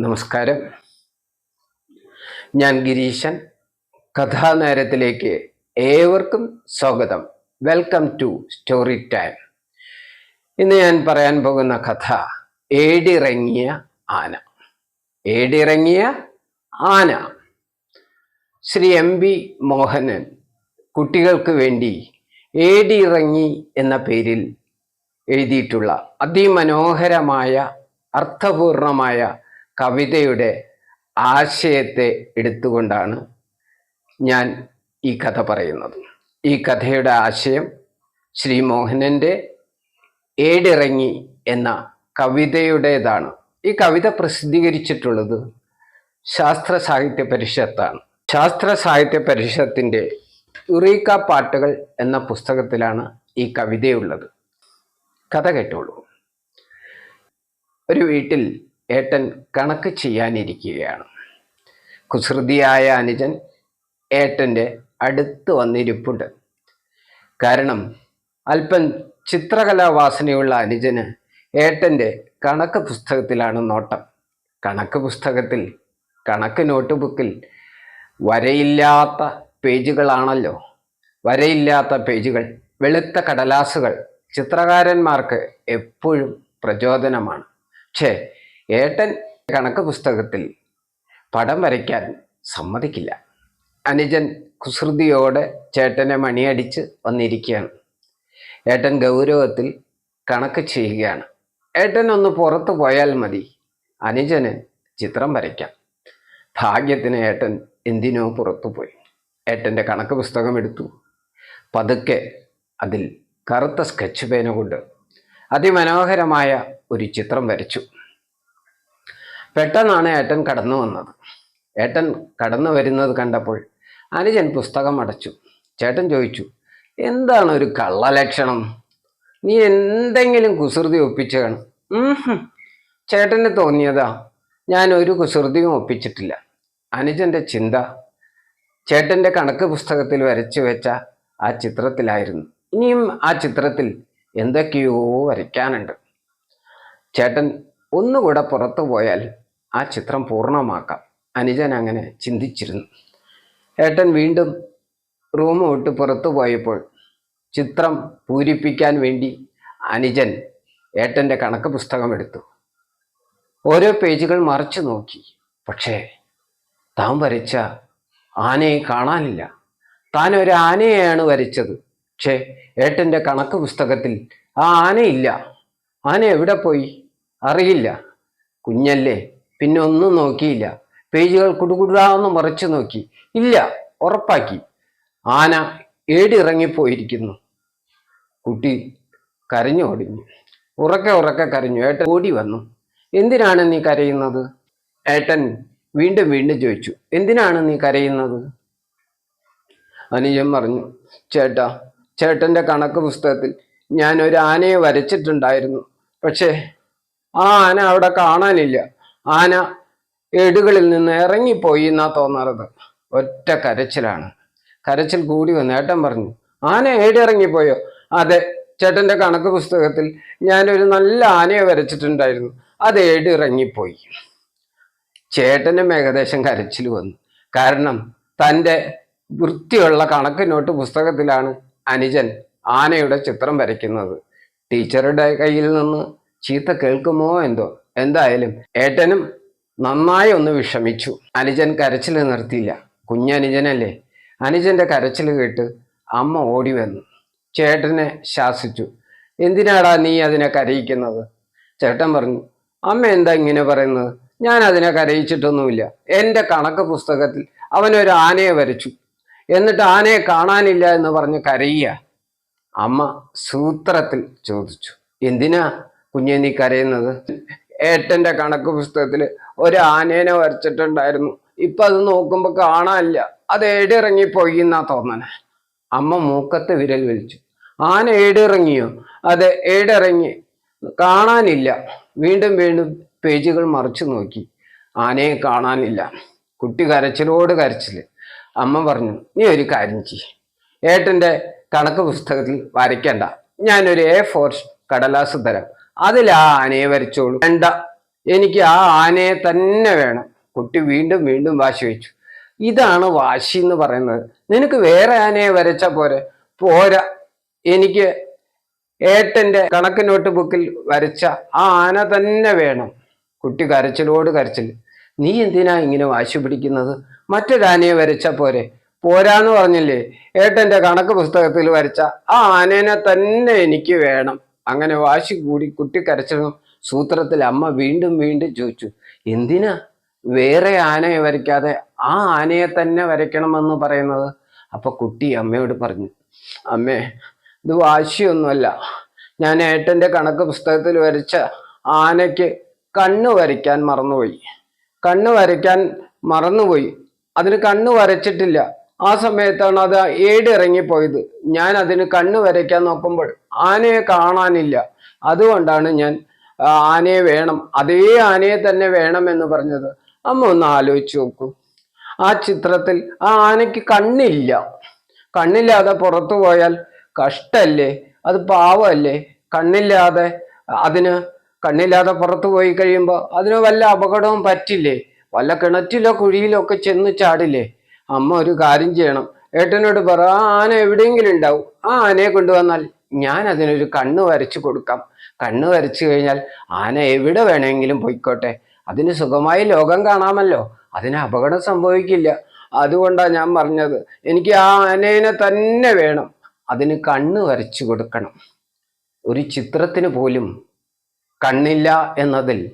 നമസ്കാരം. ഞാൻ ഗിരീശൻ. കഥാനേരത്തിലേക്ക് ഏവർക്കും സ്വാഗതം. വെൽക്കം ടു സ്റ്റോറി ടൈം ഇന്ന് ഞാൻ പറയാൻ പോകുന്ന കഥ ഏടിറങ്ങിയ ആന. ഏടിറങ്ങിയ ആന. ശ്രീ എം ബി മോഹനൻ കുട്ടികൾക്ക് വേണ്ടി ഏടിയിറങ്ങി എന്ന പേരിൽ എഴുതിയിട്ടുള്ള അതിമനോഹരമായ അർത്ഥപൂർണമായ കവിതയുടെ ആശയത്തെ എടുത്തുകൊണ്ടാണ് ഞാൻ ഈ കഥ പറയുന്നത്. ഈ കഥയുടെ ആശയം ശ്രീ മോഹനന്റെ ഏടിറങ്ങി എന്ന കവിതയുടേതാണ്. ഈ കവിത പ്രസിദ്ധീകരിച്ചിട്ടുള്ളത് ശാസ്ത്ര സാഹിത്യ പരിഷത്താണ്. ശാസ്ത്ര സാഹിത്യ പരിഷത്തിന്റെ യുറീക്ക പാട്ടുകൾ എന്ന പുസ്തകത്തിലാണ് ഈ കവിതയുള്ളത്. കഥ കേട്ടോളൂ. ഒരു വീട്ടിൽ ഏട്ടൻ കണക്ക് ചെയ്യാനിരിക്കുകയാണ്. കുസൃതിയായ അനുജൻ ഏട്ടന്റെ അടുത്ത് വന്നിരിപ്പുണ്ട്. കാരണം അല്പം ചിത്രകലാവാസനയുള്ള അനുജന് ഏട്ടന്റെ കണക്ക് പുസ്തകത്തിലാണ് നോട്ടം. കണക്ക് പുസ്തകത്തിൽ കണക്ക് നോട്ട്ബുക്കിൽ വരയില്ലാത്ത പേജുകളാണല്ലോ. വരയില്ലാത്ത പേജുകൾ വെളുത്ത കടലാസുകൾ ചിത്രകാരന്മാർക്ക് എപ്പോഴും പ്രചോദനമാണ്. പക്ഷേ ഏട്ടൻ കണക്ക് പുസ്തകത്തിൽ പടം വരയ്ക്കാൻ സമ്മതിക്കില്ല. അനുജൻ കുസൃതിയോടെ ചേട്ടനെ മണിയടിച്ച് വന്നിരിക്കുകയാണ്. ഏട്ടൻ ഗൗരവത്തിൽ കണക്ക് ചെയ്യുകയാണ്. ഏട്ടൻ ഒന്ന് പുറത്തു പോയാൽ മതി. അനുജന് ചിത്രം വരയ്ക്കാം. ഭാഗ്യത്തിന് ഏട്ടൻ എന്തിനോ പുറത്തു പോയി. ഏട്ടന്റെ കണക്ക് പുസ്തകം എടുത്തു. പതുക്കെ അതിൽ കറുത്ത സ്കെച്ച് പേന കൊണ്ട് അതിമനോഹരമായ ഒരു ചിത്രം വരച്ചു. പെട്ടെന്നാണ് ഏട്ടൻ കടന്നു വന്നത്. ഏട്ടൻ കടന്നു വരുന്നത് കണ്ടപ്പോൾ അനുജൻ പുസ്തകം അടച്ചു. ചേട്ടൻ ചോദിച്ചു എന്താണ് ഒരു കള്ളലക്ഷണം നീ എന്തെങ്കിലും കുസൃതി ഒപ്പിച്ചാണ്. ചേട്ടന് തോന്നിയതാ ഞാൻ ഒരു കുസൃതിയും ഒപ്പിച്ചിട്ടില്ല. അനുജന്റെ ചിന്ത ചേട്ടന്റെ കണക്ക് പുസ്തകത്തിൽ വരച്ചു വെച്ച ആ ചിത്രത്തിലായിരുന്നു. ഇനിയും ആ ചിത്രത്തിൽ എന്തൊക്കെയോ വരയ്ക്കാനുണ്ട്. ചേട്ടൻ ഒന്നുകൂടെ പുറത്തു പോയാൽ ആ ചിത്രം പൂർണമാക്കാം. അനുജൻ അങ്ങനെ ചിന്തിച്ചിരുന്നു. ഏട്ടൻ വീണ്ടും റൂം വിട്ട് പുറത്തു പോയപ്പോൾ ചിത്രം പൂരിപ്പിക്കാൻ വേണ്ടി അനുജൻ ഏട്ടന്റെ കണക്ക് പുസ്തകം എടുത്തു. ഓരോ പേജുകൾ മറിച്ചു നോക്കി. പക്ഷേ താൻ വരച്ച ആനയെ കാണാനില്ല. താൻ ഒരു ആനയെയാണ് വരച്ചത്. പക്ഷേ ഏട്ടന്റെ കണക്ക് പുസ്തകത്തിൽ ആ ആനയില്ല. ആന എവിടെ പോയി? അറിയില്ല. കുഞ്ഞല്ലേ? പിന്നെ ഒന്നും നോക്കിയില്ല. പേജുകൾ കുടുകുടാന്ന് മറിച്ചു നോക്കി. ഇല്ല ഉറപ്പാക്കി. ആന ഏടിറങ്ങിപ്പോയിരിക്കുന്നു. കുട്ടി കരഞ്ഞു ഓടിഞ്ഞു ഉറക്കെ ഉറക്കെ കരഞ്ഞു. ഏട്ടൻ ഓടി വന്നു. എന്തിനാണ് നീ കരയുന്നത്? ഏട്ടൻ വീണ്ടും വീണ്ടും ചോദിച്ചു. എന്തിനാണ് നീ കരയുന്നത്? അനുജൻ പറഞ്ഞു ചേട്ടാ ചേട്ടന്റെ കണക്ക് പുസ്തകത്തിൽ ഞാൻ ഒരു ആനയെ വരച്ചിട്ടുണ്ടായിരുന്നു. പക്ഷേ ആ ആന അവിടെ കാണാനില്ല. ആന ഏടുകളിൽ നിന്ന് ഇറങ്ങിപ്പോയി എന്നാ തോന്നാറത്. ഒറ്റ കരച്ചിലാണ്. കരച്ചിൽ കൂടി വന്ന് ഏട്ടൻ പറഞ്ഞു ആന ഏടിറങ്ങിപ്പോയോ? അതെ ചേട്ടന്റെ കണക്ക് പുസ്തകത്തിൽ ഞാനൊരു നല്ല ആനയെ വരച്ചിട്ടുണ്ടായിരുന്നു. അത് ഏടിറങ്ങിപ്പോയി. ചേട്ടനും ഏകദേശം കരച്ചിൽ വന്നു. കാരണം തന്റെ വൃത്തിയുള്ള കണക്ക് നോട്ട് പുസ്തകത്തിലാണ് അനുജൻ ആനയുടെ ചിത്രം വരയ്ക്കുന്നത്. ടീച്ചറുടെ കയ്യിൽ നിന്ന് ചീത്ത കേൾക്കുമോ എന്തോ? എന്തായാലും ഏട്ടനും നന്നായി ഒന്ന് വിഷമിച്ചു. അനുജൻ കരച്ചിൽ നിർത്തിയില്ല. കുഞ്ഞനുജനല്ലേ? അനുജന്റെ കരച്ചിൽ കേട്ട് അമ്മ ഓടി വന്നു. ചേട്ടനെ ശാസിച്ചു. എന്തിനാടാ നീ അതിനെ കരയിക്കുന്നത്? ചേട്ടൻ പറഞ്ഞു അമ്മ എന്താ ഇങ്ങനെ പറയുന്നത്? ഞാൻ അതിനെ കരയിച്ചിട്ടൊന്നുമില്ല. എന്റെ കണക്ക് പുസ്തകത്തിൽ അവനൊരു ആനയെ വരച്ചു. എന്നിട്ട് ആനയെ കാണാനില്ല എന്ന് പറഞ്ഞ് കരയുക? അമ്മ സൂത്രത്തിൽ ചോദിച്ചു. എന്തിനാ കുഞ്ഞെ നീ കരയുന്നത്? ഏട്ടന്റെ കണക്ക് പുസ്തകത്തിൽ ഒരു ആനേനെ വരച്ചിട്ടുണ്ടായിരുന്നു. ഇപ്പൊ അത് നോക്കുമ്പോ കാണാനില്ല. അത് ഏടിറങ്ങിപ്പോയി എന്നാ തോന്നണേ. അമ്മ മൂക്കത്ത് വിരൽ വലിച്ചു ആന ഏടിറങ്ങിയോ അത് ഏടിറങ്ങി. കാണാനില്ല. വീണ്ടും വീണ്ടും പേജുകൾ മറിച്ചു നോക്കി. ആനയെ കാണാനില്ല. കുട്ടി കരച്ചിലോട് കരച്ചിൽ. അമ്മ പറഞ്ഞു നീ ഒരു കാര്യം ചെയ്യ്. ഏട്ടന്റെ കണക്ക് പുസ്തകത്തിൽ വരയ്ക്കണ്ട. ഞാനൊരു എ ഫോർ കടലാസ് തരാം. അതിൽ ആ ആനയെ വരച്ചോളൂ. വേണ്ട എനിക്ക് ആ ആനയെ തന്നെ വേണം. കുട്ടി വീണ്ടും വീണ്ടും വാശി വെച്ചു. ഇതാണ് വാശി എന്ന് പറയുന്നത്. നിനക്ക് വേറെ ആനയെ വരച്ച പോരെ? പോരാ. എനിക്ക് ഏട്ടന്റെ കണക്ക് നോട്ട് ബുക്കിൽ വരച്ച ആ ആന തന്നെ വേണം. കുട്ടി കരച്ചിലോട് കരച്ചിൽ നീ എന്തിനാ ഇങ്ങനെ വാശി പിടിക്കുന്നത്? മറ്റൊരാനയെ വരച്ച പോരെ? പോരാന്ന് പറഞ്ഞില്ലേ? ഏട്ടന്റെ കണക്ക് പുസ്തകത്തിൽ വരച്ച ആ ആനേനെ തന്നെ എനിക്ക് വേണം. അങ്ങനെ വാശി കൂടി കുട്ടി കരച്ചതും സൂത്രത്തിൽ അമ്മ വീണ്ടും വീണ്ടും ചോദിച്ചു എന്തിനാ വേറെ ആനയെ വരയ്ക്കാതെ ആ ആനയെ തന്നെ വരയ്ക്കണമെന്ന് പറയുന്നത്? അപ്പൊ കുട്ടി അമ്മയോട് പറഞ്ഞു അമ്മേ ഇത് വാശിയൊന്നുമല്ല. ഞാൻ ഏട്ടന്റെ കണക്ക് പുസ്തകത്തിൽ വരച്ച ആനയ്ക്ക് കണ്ണ് വരയ്ക്കാൻ മറന്നുപോയി. കണ്ണ് വരയ്ക്കാൻ മറന്നുപോയി. അതിന് കണ്ണ് വരച്ചിട്ടില്ല. ആ സമയത്താണ് അത് ഏട് ഇറങ്ങിപ്പോയത് ഞാൻ അതിന് കണ്ണ് വരയ്ക്കാൻ നോക്കുമ്പോൾ ആനയെ കാണാനില്ല. അതുകൊണ്ടാണ് ഞാൻ ആനയെ വേണം അതേ ആനയെ തന്നെ വേണം എന്ന് പറഞ്ഞത്. അമ്മ ഒന്ന് ആലോചിച്ച് നോക്കൂ. ആ ചിത്രത്തിൽ ആ ആനയ്ക്ക് കണ്ണില്ല. കണ്ണില്ലാതെ പുറത്തു പോയാൽ കഷ്ടല്ലേ? അത് പാവമല്ലേ കണ്ണില്ലാതെ അതിന് കണ്ണില്ലാതെ പുറത്തു പോയി കഴിയുമ്പോൾ അതിന് വല്ല അപകടവും പറ്റില്ലേ? വല്ല കിണറ്റിലോ കുഴിയിലോ ഒക്കെ ചെന്ന് ചാടില്ലേ? അമ്മ ഒരു കാര്യം ചെയ്യണം. ഏട്ടനോട് പറ ആന എവിടെയെങ്കിലും ഉണ്ടാവും. ആ ആനയെ കൊണ്ടുവന്നാൽ ഞാൻ അതിനൊരു കണ്ണ് വരച്ചു കൊടുക്കാം. കണ്ണ് വരച്ചു കഴിഞ്ഞാൽ ആന എവിടെ വേണമെങ്കിലും പോയിക്കോട്ടെ. അതിന് സുഖമായി ലോകം കാണാമല്ലോ. അതിന് അപകടം സംഭവിക്കില്ല. അതുകൊണ്ടാണ് ഞാൻ പറഞ്ഞത് എനിക്ക് ആ ആനേനെ തന്നെ വേണം. അതിന് കണ്ണ് വരച്ചു കൊടുക്കണം. ഒരു ചിത്രത്തിന് പോലും കണ്ണില്ല എന്നതിൽ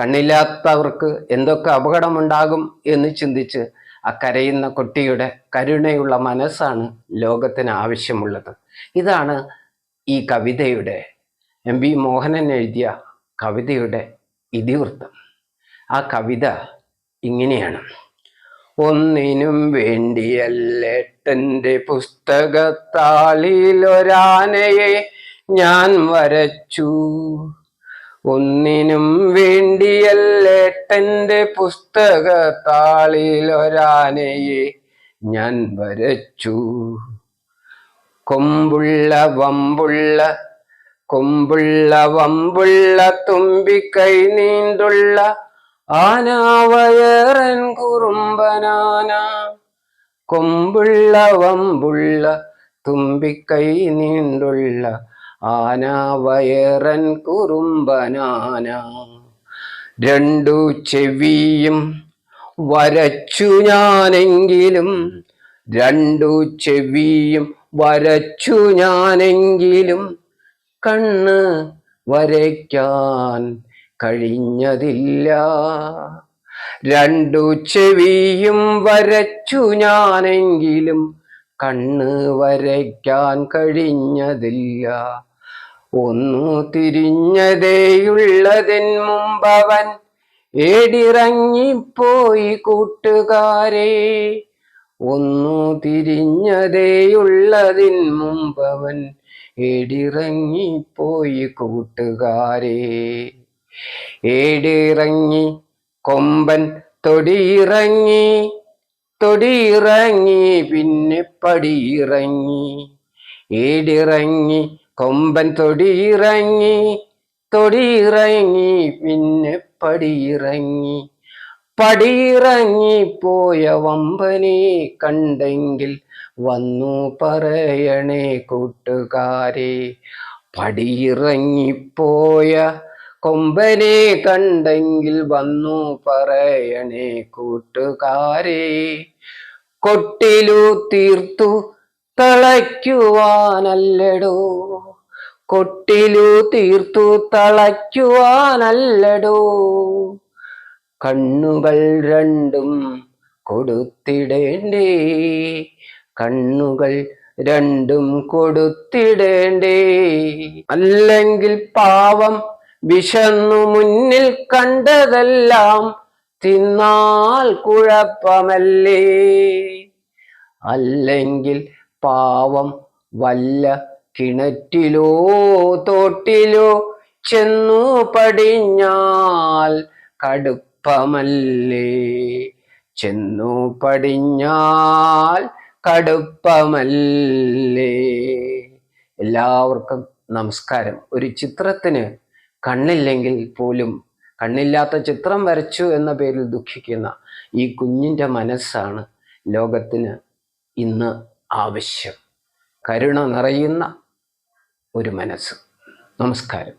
കണ്ണില്ലാത്തവർക്ക് എന്തൊക്കെ അപകടമുണ്ടാകും എന്ന് ചിന്തിച്ച് ആ കരയുന്ന കുട്ടിയുടെ കരുണയുള്ള മനസ്സാണ് ലോകത്തിന് ആവശ്യമുള്ളത്. ഇതാണ് ഈ കവിതയുടെ എം വി മോഹനൻ എഴുതിയ കവിതയുടെ ഇതിവൃത്തം. ആ കവിത ഇങ്ങനെയാണ്. ഒന്നിനും വേണ്ടിയല്ലേട്ടന്റെ പുസ്തകത്താളിലൊരാനയെ ഞാൻ വരച്ചു. ഒന്നിനും വേണ്ടിയല്ലേട്ടന്റെ പുസ്തകത്താളിലൊരാനയെ ഞാൻ വരച്ചു. കൊമ്പുള്ള വമ്പുള്ള കൊമ്പുള്ള വമ്പുള്ള തുമ്പിക്കൈ നീണ്ടുള്ള ആനാവയറൻ കുറുമ്പനാന. കൊമ്പുള്ള വമ്പുള്ള തുമ്പിക്കൈ നീണ്ടുള്ള ആനാവയറൻ കുറുമ്പനാന. രണ്ടു ചെവിയും വരച്ചു ഞാനെങ്കിലും രണ്ടു ചെവിയും വരച്ചു ഞാനെങ്കിലും കണ്ണ് വരയ്ക്കാൻ കഴിഞ്ഞതില്ല. രണ്ടു ചെവിയും വരച്ചു ഞാനെങ്കിലും കണ്ണ് വരയ്ക്കാൻ കഴിഞ്ഞതില്ല. ഒന്നു തിരിഞ്ഞതേയുള്ളതിൻ മുമ്പവൻ ഏടിറങ്ങിപ്പോയി കൂട്ടുകാരെ. ഒന്നു തിരിഞ്ഞതേയുള്ളതിൻ മുമ്പവൻ ഏടിറങ്ങിപ്പോയി കൂട്ടുകാരെ. ഏടിറങ്ങി കൊമ്പൻ തൊടിയിറങ്ങി തൊടിയിറങ്ങി പിന്നെ പടിയിറങ്ങി. ഏടിറങ്ങി കൊമ്പൻ തൊടിയിറങ്ങി തൊടിയിറങ്ങി പിന്നെ പടിയിറങ്ങി. പടിയിറങ്ങി പോയ വമ്പനെ കണ്ടെങ്കിൽ വന്നു പറയണേ കൂട്ടുകാരെ. പടിയിറങ്ങിപ്പോയ കൊമ്പനെ കണ്ടെങ്കിൽ വന്നു പറയണേ കൂട്ടുകാരെ. കൊട്ടിലു തീർത്തു തളയ്ക്കുവാനല്ലടോ. കൊട്ടിലു തീർത്തു തളയ്ക്കുവാനല്ലടോ. കണ്ണുകൾ രണ്ടും കൊടുത്തിടേണ്ടേ. കണ്ണുകൾ രണ്ടും കൊടുത്തിടേണ്ടേ. അല്ലെങ്കിൽ പാവം വിശന്നു മുന്നിൽ കണ്ടതെല്ലാം തിന്നാൽ കുഴപ്പമല്ലേ? അല്ലെങ്കിൽ പാവം വല്ല കിണറ്റിലോ തോട്ടിലോ ചെന്നു പടിഞ്ഞാൽ കടുപ്പമല്ലേ? ചെന്നു പടിഞ്ഞാൽ കടുപ്പമല്ലേ? എല്ലാവർക്കും നമസ്കാരം. ഒരു ചിത്രത്തിന് കണ്ണില്ലെങ്കിൽ പോലും കണ്ണില്ലാത്ത ചിത്രം വരച്ചു എന്ന പേരിൽ ദുഃഖിക്കുന്ന ഈ കുഞ്ഞിന്റെ മനസ്സാണ് ലോകത്തിന് ഇന്ന് ആവശ്യം. കരുണ നിറയുന്ന ഒരു മനസ്സ്. നമസ്കാരം.